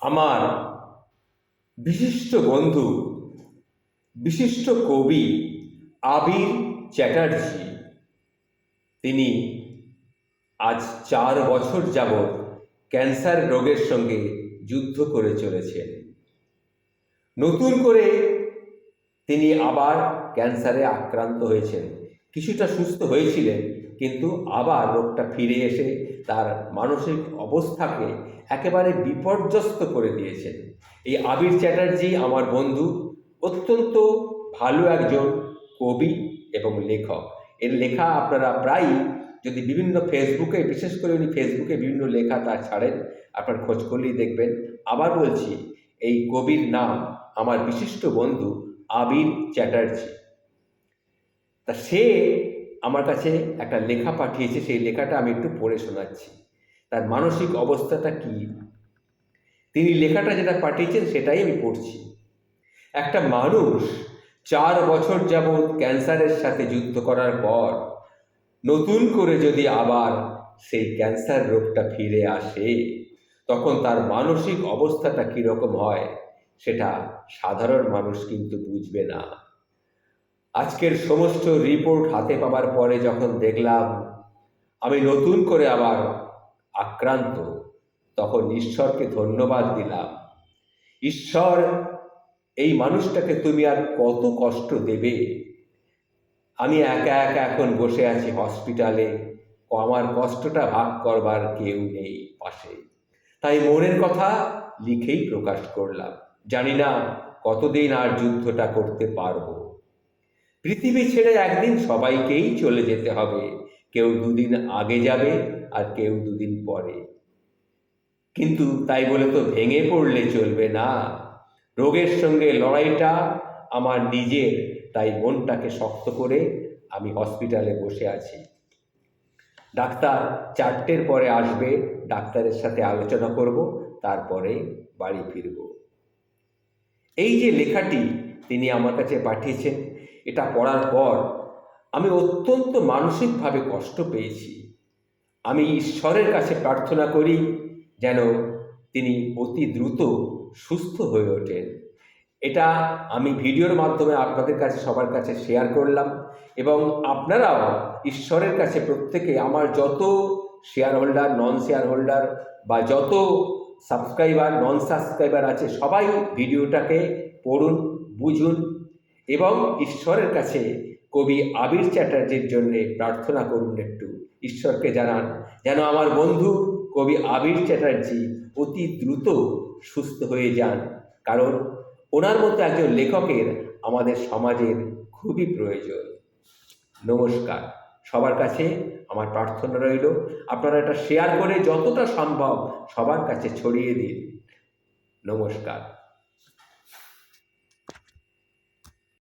আমার বিশিষ্ট বন্ধু, বিশিষ্ট কবি আবির চ্যাটার্জি। তিনি আজ চার বছর যাবৎ ক্যান্সার রোগের সঙ্গে যুদ্ধ করে চলেছেন। নতুন করে তিনি আবার ক্যান্সারে আক্রান্ত হয়েছেন। কিছুটা সুস্থ হয়েছিলেন। কিন্তু আবার রোগটা ফিরে এসে তার মানসিক অবস্থাকে একেবারে বিপর্যস্ত করে দিয়েছেন এই আবির চ্যাটার্জি আমার বন্ধু, অত্যন্ত ভালো একজন কবি এবং লেখক। এর লেখা আপনারা প্রায়ই যদি বিভিন্ন ফেসবুকে, বিশেষ করে উনি ফেসবুকে বিভিন্ন লেখা তার ছাড়েন, আপনার খোঁজ করলেই দেখবেন। আবার বলছি, এই কবির নাম আমার বিশিষ্ট বন্ধু আবির চ্যাটার্জি। তা সে আমার কাছে একটা লেখা পাঠিয়েছে, সেই লেখাটা আমি একটু পড়ে শোনাচ্ছি। তার মানসিক অবস্থাটা কি? তিনি লেখাটা যেটা পাঠিয়েছেন সেটাই আমি পড়ছি। একটা মানুষ চার বছর যাবৎ ক্যান্সারের সাথে যুদ্ধ করার পর নতুন করে যদি আবার সেই ক্যান্সার রোগটা ফিরে আসে, তখন তার মানসিক অবস্থাটা কীরকম হয়, সেটা সাধারণ মানুষ কিন্তু বুঝবে না। আজকের সমস্ত রিপোর্ট হাতে পাবার পরে যখন দেখলাম আমি নতুন করে আবার আক্রান্ত, তখন ঈশ্বরকে ধন্যবাদ দিলাম। ঈশ্বর, এই মানুষটাকে তুমি আর কত কষ্ট দেবে? আমি একা একা এখন বসে আছি হসপিটালে আমার কষ্টটা ভাগ করবার কেউ নেই পাশে। তাই মনের কথা লিখেই প্রকাশ করলাম। জানি না কতদিন আর যুদ্ধটা করতে পারব। পৃথিবী ছেড়ে একদিন সবাইকেই চলে যেতে হবে। কেউ দুদিন আগে যাবে আর কেউ দুদিন পরে। কিন্তু তাই বলে তো ভেঙে পড়লে চলবে না। রোগের সঙ্গে লড়াইটা আমার নিজের, তাই মনটাকে শক্ত করে আমি হসপিটালে বসে আছি। ডাক্তার চারটের পরে আসবে, ডাক্তারের সাথে আলোচনা করব, তারপরে বাড়ি ফিরব। এই যে লেখাটি তিনি আমার কাছে পাঠিয়েছেন এটা পড়ার পর আমি অত্যন্ত মানসিকভাবে কষ্ট পেয়েছি। আমি ঈশ্বরের কাছে প্রার্থনা করি যেন তিনি অতি দ্রুত সুস্থ হয়ে ওঠেন। এটা আমি ভিডিওর মাধ্যমে আপনাদের কাছে, সবার কাছে শেয়ার করলাম এবং আপনারাও ঈশ্বরের কাছে প্রত্যেকে আমার যত share holder non share holder বা যত সাবস্ক্রাইবার নন সাবস্ক্রাইবার আছে, সবাই ভিডিওটাকে পড়ুন, বুঝুন এবং ঈশ্বরের কাছে কবি আবির চ্যাটার্জির জন্য প্রার্থনা করুন একটু। ঈশ্বরকে জানান, যেন আমার বন্ধু কবি আবির চ্যাটার্জি অতি দ্রুত সুস্থ হয়ে যান। কারণ ওনার মতো একজন লেখকের আমাদের সমাজের খুবই প্রয়োজন। নমস্কার। সবার কাছে আমার প্রার্থনা রইল, আপনারা এটা শেয়ার করে যতটা সম্ভব সবার কাছে ছড়িয়ে দিন। নমস্কার।